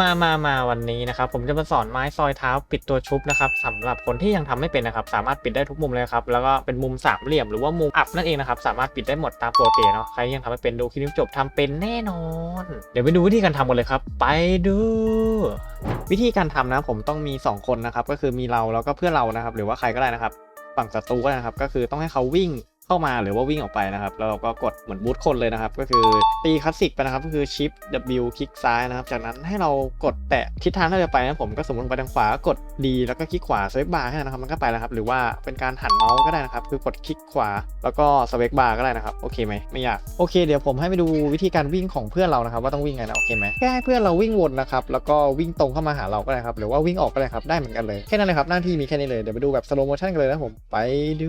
มามามาวันนี้นะครับ ผมจะมาสอนไม้ซอยเท้าปิดตัวชุบนะครับสำหรับคนที่ยังทำไม่เป็นนะครับ สามารถปิดได้ทุกมุมเลยครับ แล้วก็เป็นมุมสามเหลี่ยมหรือว่ามุมอับนั่นเองนะครับ สามารถปิดได้หมดตามปกติเนาะ ใครยังทำไม่เป็นดูคลิปนี้จบทำเป็นแน่นอน เดี๋ยวไปดูวิธีการทำกันเลยครับ ไปดูวิธีการทำนะผมต้องมี 2 คนนะครับ ก็คือมีเราแล้วก็เพื่อนเรานะครับ หรือว่าใครก็ได้นะครับ ฝั่งศัตรูก็ได้นะครับ ก็คือต้องให้เขาวิ่ง เข้ามาหรือว่าวิ่งออกไปนะครับ แล้วเราก็กดเหมือนบูทคนเลยนะครับ ก็คือตีคลาสสิกไปนะครับ ก็คือชิป W คลิกซ้ายนะครับ จากนั้นให้เรากดแตะทิศทางที่เราจะไปนะผมก็สมมติไปทางขวาก็กด D แล้วก็คลิกขวาสเวกบาร์แค่นั้นนะครับ มันก็ไปแล้วครับ หรือว่าเป็นการหันเมาส์ก็ได้นะครับ คือกดคลิกขวา แล้วก็สเวกบาร์ก็ได้นะครับ โอเคไหมไม่ยาก โอเค เดี๋ยวผมให้ไปดูวิธีการวิ่งของเพื่อนเรานะครับ ว่าต้องวิ่งไงนะ โอเคไหมแค่ให้เพื่อนเราวิ่งวนนะครับ แล้วก็วิ่งตรงเข้ามาหาเราก็ได้ครับ หรือว่าวิ่งออกก็ได้ครับ ได้เหมือนกันเลย แค่นั้นเลยครับ หน้าที่มีแค่นี้เลย เดี๋ยวไปดูแบบสโลโมชั่นกันเลยนะผม ไปดู